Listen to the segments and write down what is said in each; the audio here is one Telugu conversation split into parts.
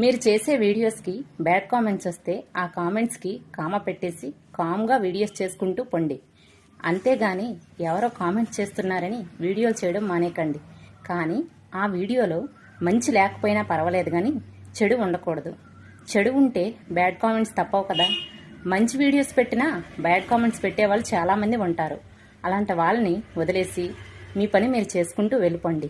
మీరు చేసే వీడియోస్కి బ్యాడ్ కామెంట్స్ వస్తే ఆ కామెంట్స్కి కామ పెట్టేసి కామ్గా వీడియోస్ చేసుకుంటూ పొండి. అంతేగాని ఎవరో కామెంట్స్ చేస్తున్నారని వీడియోలు చేయడం మానేకండి కానీ ఆ వీడియోలో మంచి లేకపోయినా పర్వాలేదు కానీ చెడు ఉండకూడదు. చెడు ఉంటే బ్యాడ్ కామెంట్స్ తప్పవు కదా. మంచి వీడియోస్ పెట్టినా బ్యాడ్ కామెంట్స్ పెట్టేవాళ్ళు చాలామంది ఉంటారు. అలాంటి వాళ్ళని వదిలేసి మీ పని మీరు చేసుకుంటూ వెళ్ళిపోండి.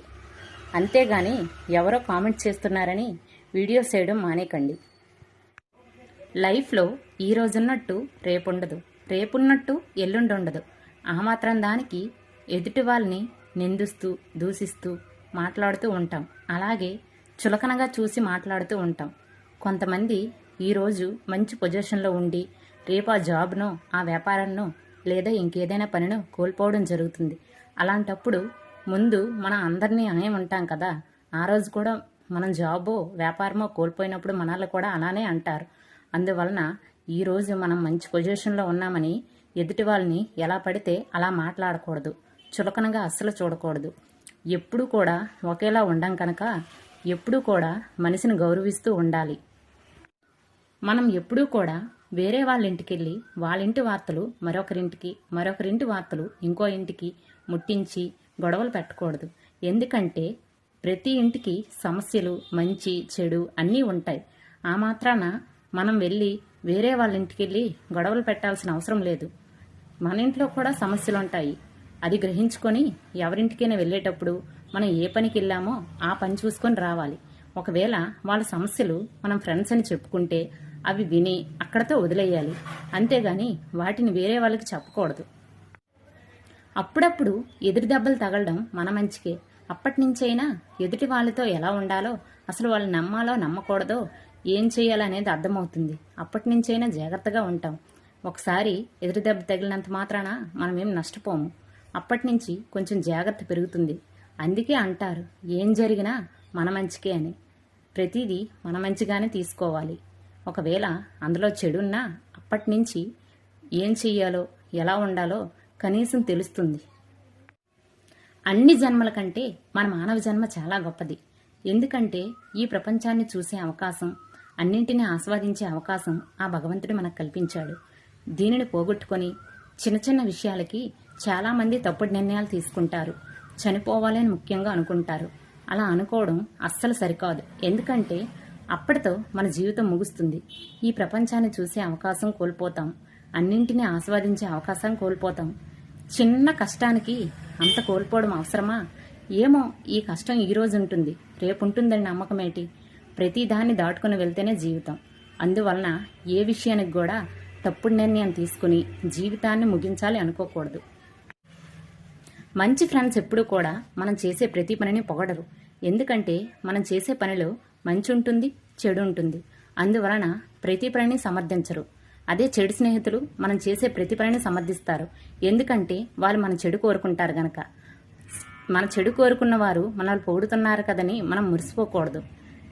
అంతేగాని ఎవరో కామెంట్ చేస్తున్నారని వీడియోస్ చేయడం మానేకండి. లైఫ్లో ఈ రోజున్నట్టు రేపుండదు. రేపున్నట్టు ఎల్లుండి ఉండదు ఆ మాత్రం దానికి ఎదుటి వాళ్ళని నిందిస్తూ దూషిస్తూ మాట్లాడుతూ ఉంటాం. అలాగే చులకనగా చూసి మాట్లాడుతూ ఉంటాం. కొంతమంది ఈరోజు మంచి పొజిషన్లో ఉండి రేపు ఆ జాబ్నో ఆ వ్యాపారాన్నో లేదా ఇంకేదైనా పనినో కోల్పోవడం జరుగుతుంది. అలాంటప్పుడు ముందు మనం అందరినీ అనే ఉంటాం కదా. ఆ రోజు కూడా మనం జాబో వ్యాపారమో కోల్పోయినప్పుడు మనల్ని కూడా అలానే అంటారు. అందువలన ఈరోజు మనం మంచి పొజిషన్లో ఉన్నామని ఎదుటి వాళ్ళని ఎలా పడితే అలా మాట్లాడకూడదు. చులకనగా అస్సలు చూడకూడదు. ఎప్పుడూ కూడా ఒకేలా ఉండం కనుక ఎప్పుడూ కూడా మనిషిని గౌరవిస్తూ ఉండాలి. మనం ఎప్పుడూ కూడా వేరే వాళ్ళ ఇంటికి వెళ్ళి వాళ్ళ ఇంటి వార్తలు మరొకరింటికి మరొకరింటి వార్తలు ఇంకో ఇంటికి ముట్టించి గొడవలు పెట్టకూడదు. ఎందుకంటే ప్రతి ఇంటికి సమస్యలు మంచి చెడు అన్నీ ఉంటాయి. ఆ మాత్రాన మనం వెళ్ళి వేరే వాళ్ళ ఇంటికి వెళ్ళి గొడవలు పెట్టాల్సిన అవసరం లేదు. మన ఇంట్లో కూడా సమస్యలు ఉంటాయి. అది గ్రహించుకొని ఎవరింటికైనా వెళ్ళేటప్పుడు మనం ఏ పనికి వెళ్ళామో ఆ పని చూసుకొని రావాలి. ఒకవేళ వాళ్ళ సమస్యలు మనం ఫ్రెండ్స్ అని చెప్పుకుంటే అవి విని అక్కడతో వదిలేయాలి. అంతేగాని వాటిని వేరే వాళ్ళకి చెప్పకూడదు. అప్పుడప్పుడు ఎదురు దెబ్బలు తగలడం మన మంచికే. అప్పటినుంచైనా ఎదుటి వాళ్ళతో ఎలా ఉండాలో అసలు వాళ్ళు నమ్మాలో నమ్మకూడదో ఏం చేయాలనేది అర్థమవుతుంది. అప్పటినుంచైనా జాగ్రత్తగా ఉంటాం. ఒకసారి ఎదురు దెబ్బ తగిలినంత మాత్రాన మనమేం నష్టపోము. అప్పటినుంచి కొంచెం జాగ్రత్త పెరుగుతుంది. అందుకే అంటారు ఏం జరిగినా మన మంచికే అని. ప్రతిదీ మన మంచిగానే తీసుకోవాలి. ఒకవేళ అందులో చెడున్నా అప్పటినుంచి ఏం చెయ్యాలో ఎలా ఉండాలో కనీసం తెలుస్తుంది. అన్ని జన్మల కంటే మన మానవ జన్మ చాలా గొప్పది. ఎందుకంటే ఈ ప్రపంచాన్ని చూసే అవకాశం అన్నింటినీ ఆస్వాదించే అవకాశం ఆ భగవంతుడు మనకు కల్పించాడు. దీనిని పోగొట్టుకొని చిన్న చిన్న విషయాలకి చాలామంది తప్పుడు నిర్ణయాలు తీసుకుంటారు. చనిపోవాలని ముఖ్యంగా అనుకుంటారు. అలా అనుకోవడం అస్సలు సరికాదు. ఎందుకంటే అప్పటితో మన జీవితం ముగుస్తుంది. ఈ ప్రపంచాన్ని చూసే అవకాశం కోల్పోతాం. అన్నింటినీ ఆస్వాదించే అవకాశం కోల్పోతాం. చిన్న కష్టానికి అంత కోల్పోవడం అవసరమా? ఏమో ఈ కష్టం ఈ రోజు ఉంటుంది. రేపు ఉంటుందని నమ్మకమేటి? ప్రతి దాన్ని దాటుకుని వెళ్తేనే జీవితం. అందువలన ఏ విషయానికి కూడా తప్పుడు నిర్ణయం తీసుకుని జీవితాన్ని ముగించాలి అనుకోకూడదు. మంచి ఫ్రెండ్స్ ఎప్పుడూ కూడా మనం చేసే ప్రతి పనిని పొగడరు. ఎందుకంటే మనం చేసే పనిలో మంచి ఉంటుంది చెడు ఉంటుంది. అందువలన ప్రతి పనిని సమర్థించరు. అదే చెడు స్నేహితులు మనం చేసే ప్రతి పనిని సమర్థిస్తారు. ఎందుకంటే వాళ్ళు మన చెడు కోరుకుంటారు గనక. మన చెడు కోరుకున్న వారు మనల్ని పొగుడుతున్నారు కదని మనం మురిసిపోకూడదు.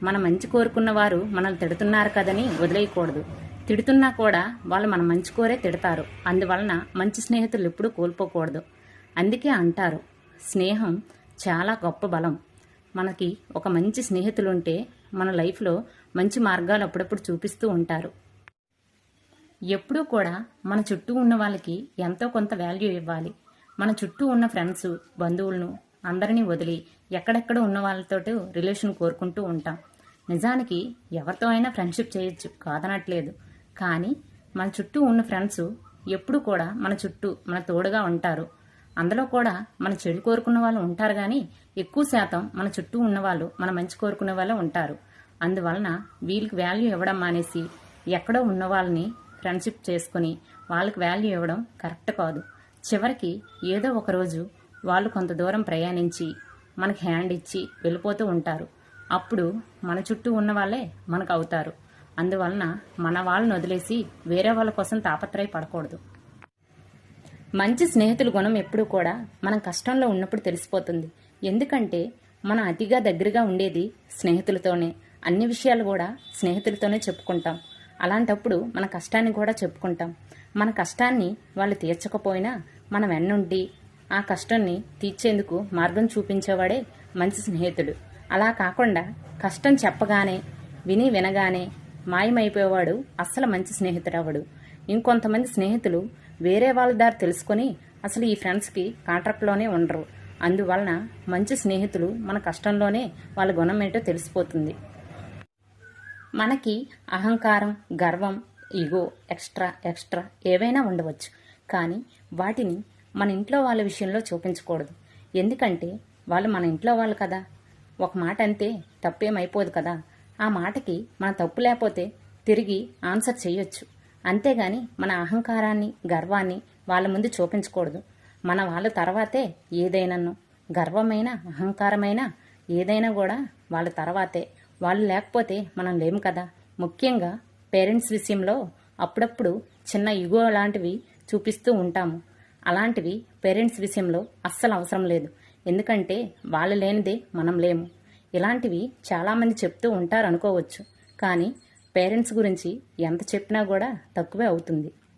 మన మంచి కోరుకున్న వారు మనల్ని తిడుతున్నారు కదని వదిలేయకూడదు. తిడుతున్నా కూడా వాళ్ళు మన మంచి కోరే తిడతారు. అందువలన మంచి స్నేహితులు ఎప్పుడూ కోల్పోకూడదు. అందుకే అంటారు స్నేహం చాలా గొప్ప బలం. మనకి ఒక మంచి స్నేహితులు ఉంటే మన లైఫ్లో మంచి మార్గాలు అప్పుడప్పుడు చూపిస్తూ ఉంటారు. ఎప్పుడూ కూడా మన చుట్టూ ఉన్న వాళ్ళకి ఎంతో కొంత వాల్యూ ఇవ్వాలి. మన చుట్టూ ఉన్న ఫ్రెండ్స్ బంధువులను అందరినీ వదిలి ఎక్కడెక్కడ ఉన్న వాళ్ళతో రిలేషన్ కోరుకుంటూ ఉంటాం. నిజానికి ఎవరితో అయినా ఫ్రెండ్షిప్ చేయొచ్చు కాదనట్లేదు. కానీ మన చుట్టూ ఉన్న ఫ్రెండ్స్ ఎప్పుడు కూడా మన చుట్టూ మన తోడుగా ఉంటారు. అందులో కూడా మన చెడు కోరుకున్న వాళ్ళు ఉంటారు కానీ ఎక్కువ శాతం మన చుట్టూ ఉన్నవాళ్ళు మన మంచి కోరుకునే వాళ్ళు ఉంటారు. అందువలన వీళ్ళకి వాల్యూ ఇవ్వడం మానేసి ఎక్కడో ఉన్న వాళ్ళని ఫ్రెండ్షిప్ చేసుకుని వాళ్ళకి వాల్యూ ఇవ్వడం కరెక్ట్ కాదు. చివరికి ఏదో ఒకరోజు వాళ్ళు కొంత దూరం ప్రయాణించి మనకి హ్యాండ్ ఇచ్చి వెళ్ళిపోతూ ఉంటారు. అప్పుడు మన చుట్టూ ఉన్న వాళ్ళే మనకు అవుతారు. అందువలన మన వాళ్ళని వదిలేసి వేరే వాళ్ళ కోసం తాపత్రయ పడకూడదు మంచి స్నేహితుల గుణం ఎప్పుడూ కూడా మనం కష్టంలో ఉన్నప్పుడు తెలిసిపోతుంది. ఎందుకంటే మనం అతిగా దగ్గరగా ఉండేది స్నేహితులతోనే. అన్ని విషయాలు కూడా స్నేహితులతోనే చెప్పుకుంటాం. అలాంటప్పుడు మన కష్టాన్ని కూడా చెప్పుకుంటాం. మన కష్టాన్ని వాళ్ళు తీర్చకపోయినా మన వెన్నుండి ఆ కష్టాన్ని తీర్చేందుకు మార్గం చూపించేవాడే మంచి స్నేహితుడు. అలా కాకుండా కష్టం చెప్పగానే విని వినగానే మాయమైపోయేవాడు అస్సలు మంచి స్నేహితుడవడు ఇంకొంతమంది స్నేహితులు వేరే వాళ్ళ దారి తెలుసుకొని అసలు ఈ ఫ్రెండ్స్కి కాంట్రాక్ట్లోనే ఉండరు. అందువలన మంచి స్నేహితులు మన కష్టంలోనే వాళ్ళ గుణం ఏంటో తెలిసిపోతుంది. మనకి అహంకారం గర్వం ఈగో ఎక్స్ట్రా ఎక్స్ట్రా ఏవైనా ఉండవచ్చు. కానీ వాటిని మన ఇంట్లో వాళ్ళ విషయంలో చూపించకూడదు. ఎందుకంటే వాళ్ళు మన ఇంట్లో వాళ్ళు కదా. ఒక మాట అంతే తప్పేమైపోదు కదా. ఆ మాటకి మన తప్పు లేకపోతే తిరిగి ఆన్సర్ చేయొచ్చు. అంతేగాని మన అహంకారాన్ని గర్వాన్ని వాళ్ళ ముందు చూపించకూడదు. మన వాళ్ళ తర్వాతే ఏదైనాను. గర్వమైన అహంకారమైన ఏదైనా కూడా వాళ్ళ తర్వాతే. వాళ్ళు లేకపోతే మనం లేము కదా. ముఖ్యంగా పేరెంట్స్ విషయంలో అప్పుడప్పుడు చిన్న ఇగో లాంటివి చూపిస్తూ ఉంటాము. అలాంటివి పేరెంట్స్ విషయంలో అస్సలు అవసరం లేదు. ఎందుకంటే వాళ్ళు లేనిదే మనం లేము. ఇలాంటివి చాలామంది చెప్తూ ఉంటారు అనుకోవచ్చు. కానీ పేరెంట్స్ గురించి ఎంత చెప్పినా కూడా తక్కువే అవుతుంది.